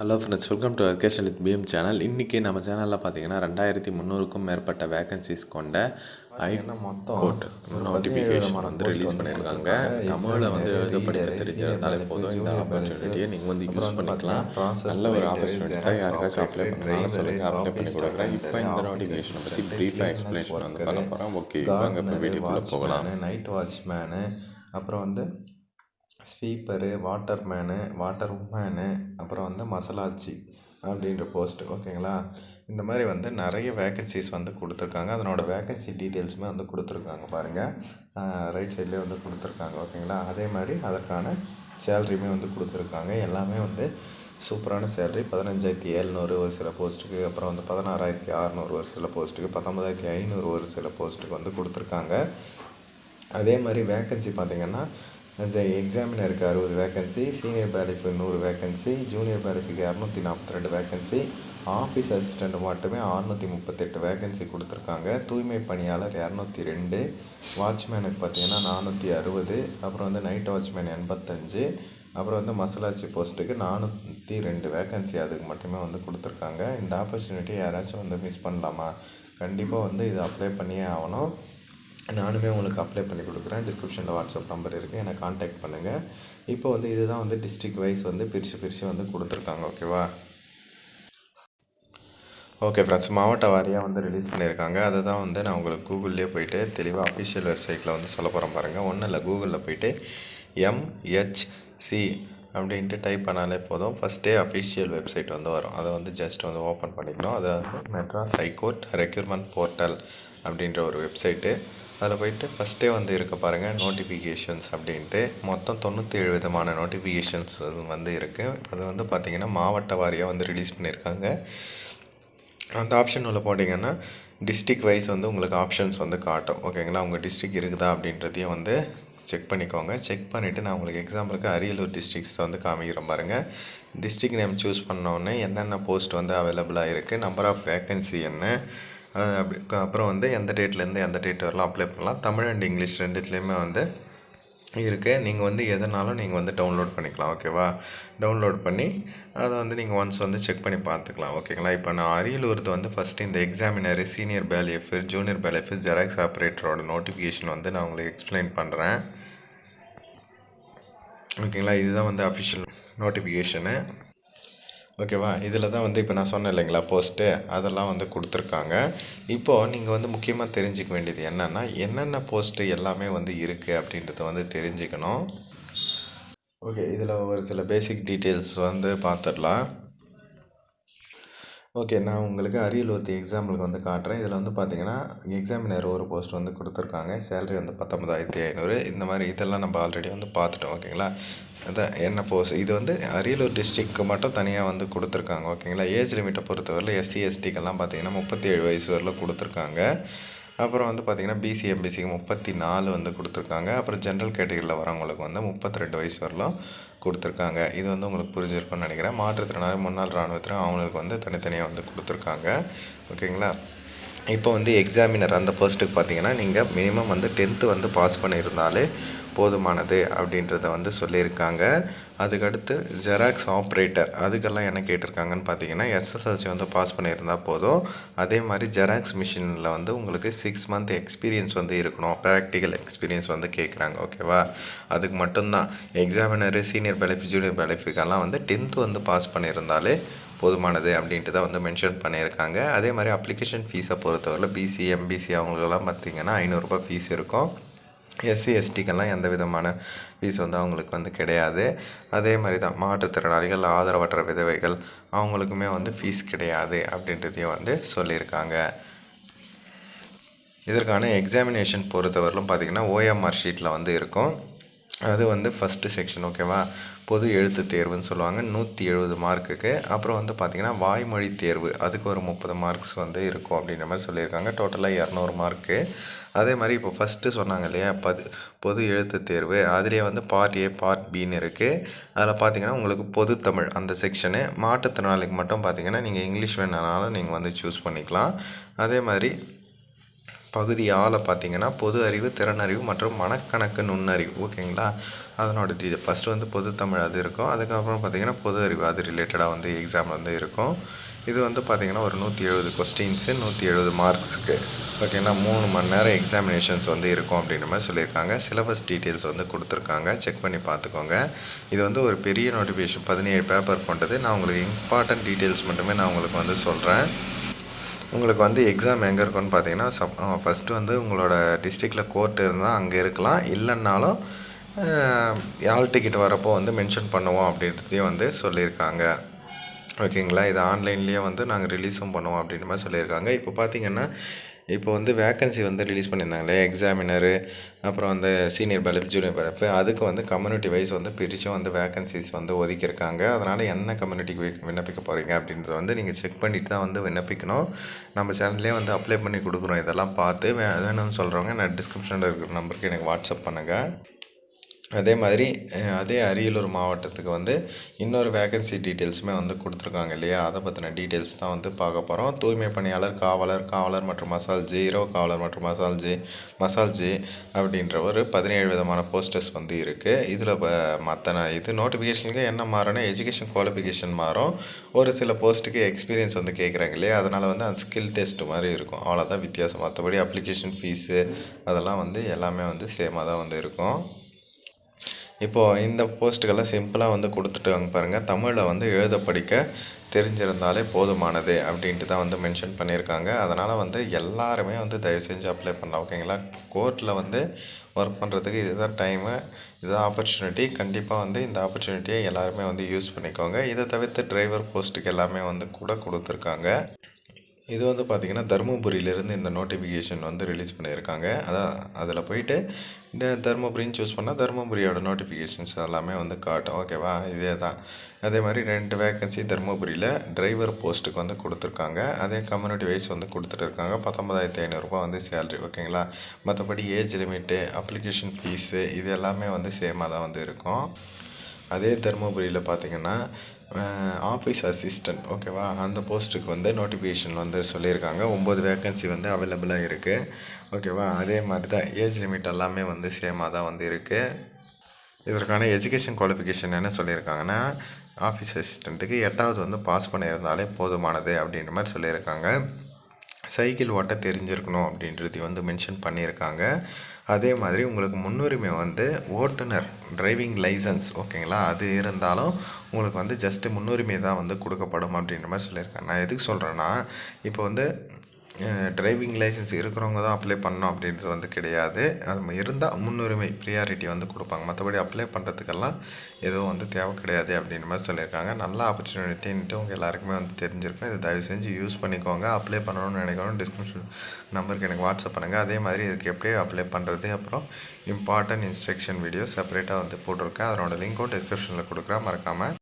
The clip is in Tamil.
ஹலோ ஃப்ரெண்ட்ஸ் வெல்கம் டு எர்கேஷன் வித் பிஎம் சேனல் இன்றைக்கி நம்ம சேனலில் பார்த்தீங்கன்னா ரெண்டாயிரத்தி முந்நூறுக்கும் மேற்பட்ட வேகன்சிஸ் கொண்ட ஐ பார்த்தீங்கன்னா மொத்தம் நோட்டிஃபிகேஷன் வந்து ரிலீஸ் பண்ணியிருக்காங்க. தமிழில் வந்து எழுத படிக்க தெரிஞ்சிருந்தாலே போதும். இந்த ஆப்பர்ச்சுனிட்டியை நீங்கள் வந்து யூஸ் பண்ணிக்கலாம். நல்ல ஒரு ஆப்பர்ச்சுனிட்டி யாருக்காச்சும் அப்ளை பண்ணாலும். சொல்லுங்கள் அப்ளை பண்ணி கொடுக்குறேன். இப்போ இந்த நோட்டிஃபிகேஷனை பற்றி ப்ரீஃபாக எக்ஸ்ப்ளனேஷன் வந்து பண்ண போகிறேன் ஓகே வாங்க இப்போ வீடியோக்குள்ளே போகலாம். நைட் வாட்ச்மேனு அப்புறம் வந்து ஸ்வீப்பரு வாட்டர்மேனு வாட்டர் உமேனு அப்புறம் வந்து மசாலாச்சி அப்படின்ற போஸ்ட் ஓகேங்களா? இந்த மாதிரி வந்து நிறைய வேக்கன்சிஸ் வந்து கொடுத்துருக்காங்க. அதனோட வேகன்சி டீட்டெயில்ஸுமே வந்து கொடுத்துருக்காங்க பாருங்கள் ரைட் சைட்லேயே வந்து கொடுத்துருக்காங்க. ஓகேங்களா? அதே மாதிரி அதற்கான சேலரியுமே வந்து கொடுத்துருக்காங்க. எல்லாமே வந்து சூப்பரான சேலரி. பதினஞ்சாயிரத்தி ஏழ்நூறு ஒரு சில போஸ்ட்டுக்கு அப்புறம் வந்து பதினாறாயிரத்தி அறநூறு ஒரு சில போஸ்ட்டுக்கு பத்தொம்பதாயிரத்தி ஐநூறு ஒரு சில போஸ்ட்டுக்கு வந்து கொடுத்துருக்காங்க. அதே மாதிரி வேக்கன்சி பார்த்தீங்கன்னா எக்ஸாமினருக்கு அறுபது வேக்கன்சி சீனியர் பேலிஃபு நூறு வேக்கன்சி ஜூனியர் பேலிஃபுக்கு இரநூத்தி நாற்பத்தி ரெண்டு வேக்கன்சி ஆஃபீஸ் அசிஸ்டண்ட் மட்டுமே அறுநூற்றி முப்பத்தெட்டு வேக்கன்சி கொடுத்துருக்காங்க. தூய்மை பணியாளர் இரநூத்தி ரெண்டு வாட்ச்மேனுக்கு பார்த்தீங்கன்னா நானூற்றி அறுபது அப்புறம் வந்து நைட் வாட்ச்மேன் எண்பத்தஞ்சு அப்புறம் வந்து மசாலாச்சி போஸ்ட்டுக்கு நானூற்றி ரெண்டு வேக்கன்சி அதுக்கு மட்டுமே வந்து கொடுத்துருக்காங்க. இந்த ஆப்பர்ச்சுனிட்டி யாராச்சும் வந்து மிஸ் பண்ணலாமா? கண்டிப்பாக வந்து இது அப்ளை பண்ணியே ஆகணும். நானுமே உங்களுக்கு அப்ளை பண்ணி கொடுக்குறேன். டிஸ்கிரிப்ஷனில் வாட்ஸ்அப் நம்பர் இருக்குது என்னை காண்டாக்ட் பண்ணுங்கள் இப்போ வந்து இதுதான் வந்து டிஸ்ட்ரிக்ட் வைஸ் வந்து பிரித்து பிரித்து வந்து கொடுத்துருக்காங்க. ஓகேவா ஓகே ஃப்ரெண்ட்ஸ் மாவட்ட வாரியாக வந்து ரிலீஸ் பண்ணியிருக்காங்க அதை தான் வந்து நான் உங்களுக்கு கூகுள்லேயே போயிட்டு தெளிவாக அஃபிஷியல் வெப்சைட்டில் வந்து சொல்ல போகிறேன் பாருங்கள் ஒன்றும் இல்லை கூகுளில் போயிட்டு எம்ஹெச்சி அப்படின்ட்டு டைப் பண்ணாலே போதும். ஃபஸ்ட்டே அஃபிஷியல் வெப்சைட் வந்து வரும். அதை வந்து ஜஸ்ட் வந்து ஓப்பன் பண்ணிக்கணும் அது வந்து மெட்ராஸ் ஹைகோர்ட் ரெக்யூர்மெண்ட் போர்ட்டல் அப்படின்ற ஒரு வெப்சைட்டு அதில் போயிட்டு ஃபஸ்ட்டே வந்து இருக்க பாருங்கள் நோட்டிஃபிகேஷன்ஸ் அப்படின்ட்டு. மொத்தம் தொண்ணூற்றி ஏழு விதமான நோட்டிஃபிகேஷன்ஸ் வந்து இருக்குது அது வந்து பார்த்திங்கன்னா மாவட்ட வாரியாக வந்து ரிலீஸ் பண்ணியிருக்காங்க அந்த ஆப்ஷன் உள்ள போட்டிங்கன்னா டிஸ்ட்ரிக் வைஸ் வந்து உங்களுக்கு ஆப்ஷன்ஸ் வந்து காட்டும். ஓகேங்களா உங்கள் டிஸ்ட்ரிக் இருக்குதா அப்படின்றதையும் வந்து செக் பண்ணிக்கோங்க. செக் பண்ணிவிட்டு நான் உங்களுக்கு எக்ஸாம்பிளுக்கு அரியலூர் டிஸ்ட்ரிக்ஸ் வந்து காமிக்கிறேன் பாருங்கள் டிஸ்ட்ரிக் நேம் சூஸ் பண்ணோடனே என்னென்ன போஸ்ட் வந்து அவைலபிளாக இருக்குது நம்பர் ஆஃப் வேக்கன்சி என்ன? அப்படி அப்புறம் வந்து எந்த டேட்லேருந்து எந்த டேட் வரலாம் அப்ளை பண்ணலாம். தமிழ் அண்ட் இங்கிலீஷ் ரெண்டுத்துலேயுமே வந்து இருக்குது நீங்கள் வந்து எதனாலும் நீங்கள் வந்து டவுன்லோட் பண்ணிக்கலாம் ஓகேவா டவுன்லோட் பண்ணி அதை வந்து நீங்கள் ஒன்ஸ் வந்து செக் பண்ணி பார்த்துக்கலாம் ஓகேங்களா இப்போ நான் அரியலூர்து வந்து ஃபஸ்ட்டு இந்த examiner senior bailiff junior bailiff xerox ஆப்ரேட்டரோட notification வந்து நான் உங்களுக்கு எக்ஸ்பிளைன் பண்ணுறேன் ஓகேங்களா இதுதான் வந்து அஃபிஷியல் நோட்டிஃபிகேஷனு ஓகேவா இதில் தான் வந்து இப்போ நான் சொன்னேன் இல்லைங்களா போஸ்ட்டு அதெல்லாம் வந்து கொடுத்துருக்காங்க. இப்போது நீங்கள் வந்து முக்கியமாக தெரிஞ்சுக்க வேண்டியது என்னென்னா என்னென்ன போஸ்ட்டு எல்லாமே வந்து இருக்குது அப்படின்றத வந்து தெரிஞ்சுக்கணும். ஓகே இதில் ஒரு சில பேசிக் டீட்டெயில்ஸ் வந்து பார்த்துடலாம் ஓகே நான் உங்களுக்கு அரியலூர்த்தி எக்ஸாம்பிளுக்கு வந்து காட்டுறேன். இதில் வந்து பார்த்தீங்கன்னா எக்ஸாமினர் ஒரு போஸ்ட் வந்து கொடுத்துருக்காங்க. சேலரி வந்து பத்தொம்பதாயிரத்தி ஐநூறு. இந்த மாதிரி இதெல்லாம் நம்ம ஆல்ரெடி வந்து பார்த்துட்டோம் ஓகேங்களா அதான் என்ன போஸ்ட் இது வந்து அரியலூர் டிஸ்ட்ரிக்க்கு மட்டும் தனியாக வந்து கொடுத்துருக்காங்க ஓகேங்களா ஏஜ் லிமிட்டை பொறுத்தவரையில் எஸ்சி எஸ்டிக்கெல்லாம் பார்த்தீங்கன்னா முப்பத்தி ஏழு வயசு வரலும் கொடுத்துருக்காங்க. அப்புறம் வந்து பார்த்திங்கன்னா பிசி எம்பிசிக்கு முப்பத்தி நாலு வந்து கொடுத்துருக்காங்க. அப்புறம் ஜென்ரல் கேட்டகரியில் வரவங்களுக்கு வந்து முப்பத்தி ரெண்டு வயசு வரலாம் கொடுத்துருக்காங்க. இது வந்து உங்களுக்கு புரிஞ்சிருக்கும்னு நினைக்கிறேன். மாற்றுத்திறனாளி முன்னாள் இராணுவத்தினர் அவங்களுக்கு வந்து தனித்தனியாக வந்து கொடுத்துருக்காங்க. ஓகேங்களா? இப்போ வந்து எக்ஸாமினர் அந்த போஸ்ட்டுக்கு பார்த்தீங்கன்னா நீங்கள் மினிமம் வந்து டென்த்து வந்து பாஸ் பண்ணியிருந்தாலே போதுமானது அப்படின்றத வந்து சொல்லியிருக்காங்க. அதுக்கடுத்து ஜெராக்ஸ் ஆப்ரேட்டர் அதுக்கெல்லாம் என்ன கேட்டிருக்காங்கன்னு பார்த்தீங்கன்னா எஸ்எஸ்எல்சி வந்து பாஸ் பண்ணியிருந்தால் போதும். அதே மாதிரி ஜெராக்ஸ் மிஷினில் வந்து உங்களுக்கு சிக்ஸ் மந்த் எக்ஸ்பீரியன்ஸ் வந்து இருக்கணும். ப்ராக்டிக்கல் எக்ஸ்பீரியன்ஸ் வந்து கேட்குறாங்க ஓகேவா அதுக்கு மட்டும்தான். எக்ஸாமினர் சீனியர் பெலிஃபி ஜூனியர் பெலிஃபிக்கெல்லாம் வந்து டென்த்து வந்து பாஸ் பண்ணியிருந்தாலே போதுமானது அப்படின்ட்டு தான் வந்து மென்ஷன் பண்ணியிருக்காங்க. அதே மாதிரி அப்ளிகேஷன் ஃபீஸை பொறுத்தவரையில் பிசி எம்பிசி அவங்களுக்கெல்லாம் பார்த்தீங்கன்னா ஐநூறுரூபா ஃபீஸ் இருக்கும். எஸ்சி எஸ்டிக்கெல்லாம் எந்த விதமான ஃபீஸ் வந்து அவங்களுக்கு வந்து கிடையாது. அதே மாதிரி தான் மாற்றுத்திறனாளிகள் ஆதரவற்ற விதவைகள் அவங்களுக்குமே வந்து ஃபீஸ் கிடையாது அப்படின்றதையும் வந்து சொல்லியிருக்காங்க. இதற்கான எக்ஸாமினேஷன் பொறுத்தவரையிலும் பார்த்திங்கன்னா ஓஎம்ஆர் ஷீட்டில் வந்து இருக்கும். அது வந்து ஃபஸ்ட்டு செக்ஷன் ஓகேவா பொது எழுத்து தேர்வுன்னு சொல்லுவாங்க நூற்றி எழுபது மார்க்குக்கு. அப்புறம் வந்து பார்த்திங்கன்னா வாய்மொழி தேர்வு அதுக்கு ஒரு முப்பது மார்க்ஸ் வந்து இருக்கும் அப்படின்ற மாதிரி சொல்லியிருக்காங்க. டோட்டலாக இரநூறு மார்க்கு அதே மாதிரி இப்போ ஃபஸ்ட்டு சொன்னாங்க இல்லையா பது பொது எழுத்து தேர்வு அதுலேயே வந்து பார்ட் ஏ பார்ட் பின்னு இருக்குது அதில் பார்த்தீங்கன்னா உங்களுக்கு பொது தமிழ் அந்த செக்ஷனு மாற்றுத்திறனாளிக்கு மட்டும் பார்த்தீங்கன்னா நீங்கள் இங்கிலீஷ் வேணுனாலும் நீங்கள் வந்து சூஸ் பண்ணிக்கலாம். அதே மாதிரி பகுதி ஆல பார்த்தீங்கன்னா பொது அறிவு திறனறிவு மற்றும் மனக்கணக்கு நுண்ணறிவு. ஓகேங்களா? அதனோட டீட்டெயில் ஃபஸ்ட்டு வந்து பொது தமிழ் அது இருக்கும். அதுக்கப்புறம் பார்த்தீங்கன்னா பொது அறிவு அது ரிலேட்டடாக வந்து எக்ஸாம் வந்து இருக்கும். இது வந்து பார்த்திங்கன்னா ஒரு நூற்றி எழுபது கொஸ்டின்ஸு நூற்றி எழுபது மார்க்ஸுக்கு ஓகேங்களா? மூணு மணி நேரம் எக்ஸாமினேஷன்ஸ் வந்து இருக்கும் அப்படின்ற மாதிரி சொல்லியிருக்காங்க. சிலபஸ் டீட்டெயில்ஸ் வந்து கொடுத்துருக்காங்க. செக் பண்ணி பார்த்துக்கோங்க இது வந்து ஒரு பெரிய நோட்டிஃபிகேஷன் பதினேழு பேப்பர் கொண்டது. நான் உங்களுக்கு இம்பார்ட்டன்ட் டீட்டெயில்ஸ் மட்டுமே நான் உங்களுக்கு வந்து சொல்கிறேன் உங்களுக்கு வந்து எக்ஸாம் எங்கே இருக்குன்னு பார்த்தீங்கன்னா சப் ஃபஸ்ட்டு வந்து உங்களோட டிஸ்ட்ரிக்டில் கோர்ட் இருந்தால் அங்கே இருக்கலாம். இல்லைன்னாலும் ஆல் டிக்கெட் வரப்போ வந்து மென்ஷன் பண்ணுவோம் அப்படின்றதையும் வந்து சொல்லியிருக்காங்க. ஓகேங்களா இது ஆன்லைன்லேயே வந்து நாங்கள் ரிலீஸும் பண்ணுவோம் அப்படின்ற மாதிரி சொல்லியிருக்காங்க. இப்போ பார்த்தீங்கன்னா இப்போ வந்து வேக்கன்சி வந்து ரிலீஸ் பண்ணியிருந்தாங்களே எக்ஸாமினரு அப்புறம் வந்து சீனியர் பலப் ஜூனியர் பலப்பு அதுக்கு வந்து கம்யூனிட்டி வைஸ் வந்து பிரித்தும் வந்து வேக்கன்சிஸ் வந்து ஒதுக்கியிருக்காங்க. அதனால் என்ன கம்யூனிட்டிக்கு விண்ணப்பிக்க போகிறீங்க அப்படின்றத வந்து நீங்கள் செக் பண்ணிட்டு தான் வந்து விண்ணப்பிக்கணும். நம்ம சேனல்லே வந்து அப்ளை பண்ணி கொடுக்குறோம். இதெல்லாம் பார்த்து வே வேணும்னு சொல்கிறவங்க நான் டிஸ்கிரிப்ஷனில் இருக்கிற நம்பருக்கு எனக்கு வாட்ஸ்அப் பண்ணுங்கள் அதே மாதிரி அதே அரியலூர் மாவட்டத்துக்கு வந்து இன்னொரு வேகன்சி டீட்டெயில்ஸுமே வந்து கொடுத்துருக்காங்க இல்லையா? அதை பற்றின டீட்டெயில்ஸ் தான் வந்து பார்க்க போகிறோம் தூய்மை பணியாளர் காவலர் காவலர் மற்றும் மசால் ஜி இரவு காவலர் மற்றும் மசால் ஜி மசால் ஜி அப்படின்ற ஒரு பதினேழு விதமான போஸ்டர்ஸ் வந்து இருக்குது இதில் மற்ற இது நோட்டிஃபிகேஷனுக்கு என்ன மாறும்னா எஜுகேஷன் குவாலிஃபிகேஷன் மாறும். ஒரு சில போஸ்ட்டுக்கு எக்ஸ்பீரியன்ஸ் வந்து கேட்குறாங்க இல்லையா? அதனால் வந்து அந்த ஸ்கில் டெஸ்ட் மாதிரி இருக்கும். அவ்வளோதான் வித்தியாசம். மற்றபடி அப்ளிகேஷன் ஃபீஸு அதெல்லாம் வந்து எல்லாமே வந்து சேமாக தான் வந்து இருக்கும். இப்போது இந்த போஸ்ட்டுக்கெல்லாம் சிம்பிளாக வந்து கொடுத்துட்டாங்க பாருங்கள் தமிழில் வந்து எழுத படிக்க தெரிஞ்சிருந்தாலே போதுமானது அப்படின்ட்டு தான் வந்து மென்ஷன் பண்ணியிருக்காங்க. அதனால் வந்து எல்லாருமே வந்து தயவு செஞ்சு அப்ளை பண்ணலாம் ஓகேங்களா கோர்ட்டில் வந்து ஒர்க் பண்ணுறதுக்கு இதுதான் டைமு இதுதான் ஆப்பர்ச்சுனிட்டி கண்டிப்பாக வந்து இந்த ஆப்பர்ச்சுனிட்டியை எல்லாருமே வந்து யூஸ் பண்ணிக்கோங்க. இதை தவிர்த்து டிரைவர் போஸ்ட்டுக்கு எல்லாமே வந்து கூட கொடுத்துருக்காங்க. இது வந்து பார்த்திங்கன்னா தருமபுரியிலேருந்து இந்த நோட்டிஃபிகேஷன் வந்து ரிலீஸ் பண்ணியிருக்காங்க. அதான் அதில் போயிட்டு தருமபுரின்னு சூஸ் பண்ணால் தருமபுரியோட நோட்டிஃபிகேஷன்ஸ் எல்லாமே வந்து காட்டும். ஓகேவா? இதே தான் அதே மாதிரி ரெண்டு வேக்கன்சி தருமபுரியில் டிரைவர் போஸ்ட்டுக்கு வந்து கொடுத்துருக்காங்க. அதே கம்யூனிட்டி வைஸ் வந்து கொடுத்துட்டு இருக்காங்க பத்தொம்பதாயிரத்தி ஐநூறுரூபா வந்து சேலரி ஓகேங்களா? மற்றபடி ஏஜ் லிமிட்டு அப்ளிகேஷன் ஃபீஸு இது எல்லாமே வந்து சேமாக தான் வந்து இருக்கும். அதே தருமபுரியில் பார்த்தீங்கன்னா ஆஃபீஸ் அசிஸ்டண்ட் ஓகேவா அந்த போஸ்ட்டுக்கு வந்து நோட்டிஃபிகேஷன் வந்து சொல்லியிருக்காங்க. ஒம்பது வேக்கன்சி வந்து அவைலபிளாக இருக்குது ஓகேவா அதே மாதிரி தான் ஏஜ் லிமிட் எல்லாமே வந்து சேமாக தான் வந்து இருக்குது இதற்கான எஜுகேஷன் குவாலிஃபிகேஷன் என்ன சொல்லியிருக்காங்கன்னா ஆஃபீஸ் அசிஸ்டண்ட்டுக்கு எட்டாவது வந்து பாஸ் பண்ணியிருந்தாலே போதுமானது அப்படின்ற மாதிரி சொல்லியிருக்காங்க. சைக்கிள் ஓட்ட தெரிஞ்சிருக்கணும் அப்படின்றது வந்து மென்ஷன் பண்ணியிருக்காங்க. அதே மாதிரி உங்களுக்கு முன்னுரிமை வந்து ஓட்டுநர் டிரைவிங் லைசன்ஸ் ஓகேங்களா? அது இருந்தாலும் உங்களுக்கு வந்து ஜஸ்ட்டு முன்னுரிமை தான் வந்து கொடுக்கப்படும் அப்படின்ற மாதிரி சொல்லியிருக்காங்க. நான் எதுக்கு சொல்கிறேன்னா இப்போ வந்து டிரைவிங் லைசன்ஸ் இருக்கிறவங்க தான் அப்ளை பண்ணணும் அப்படின்றது வந்து கிடையாது. அது இருந்தால் முன்னுரிமை ப்ரியாரிட்டி வந்து கொடுப்பாங்க. மற்றபடி அப்ளை பண்ணுறதுக்கெல்லாம் எதுவும் வந்து தேவை கிடையாது அப்படின்ற மாதிரி சொல்லியிருக்காங்க. நல்ல ஆப்பர்ச்சுனிட்டின்ட்டு உங்கள் எல்லாருக்குமே வந்து தெரிஞ்சிருக்கும். இதை தயவு செஞ்சு யூஸ் பண்ணிக்கோங்க. அப்ளை பண்ணணும்னு நினைக்கணும். டிஸ்கிரிப்ஷன் நம்பருக்கு எனக்கு வாட்ஸ்அப் பண்ணுங்கள் அதே மாதிரி இதுக்கு எப்படி அப்ளை பண்ணுறது அப்புறம் இம்பார்ட்டன்ட் இன்ஸ்ட்ரக்ஷன் வீடியோ செப்பரேட்டாக வந்து போட்டிருக்கேன். அதனோட லிங்க்கும் டிஸ்கிரிப்ஷனில் கொடுக்குறேன். மறக்காமல்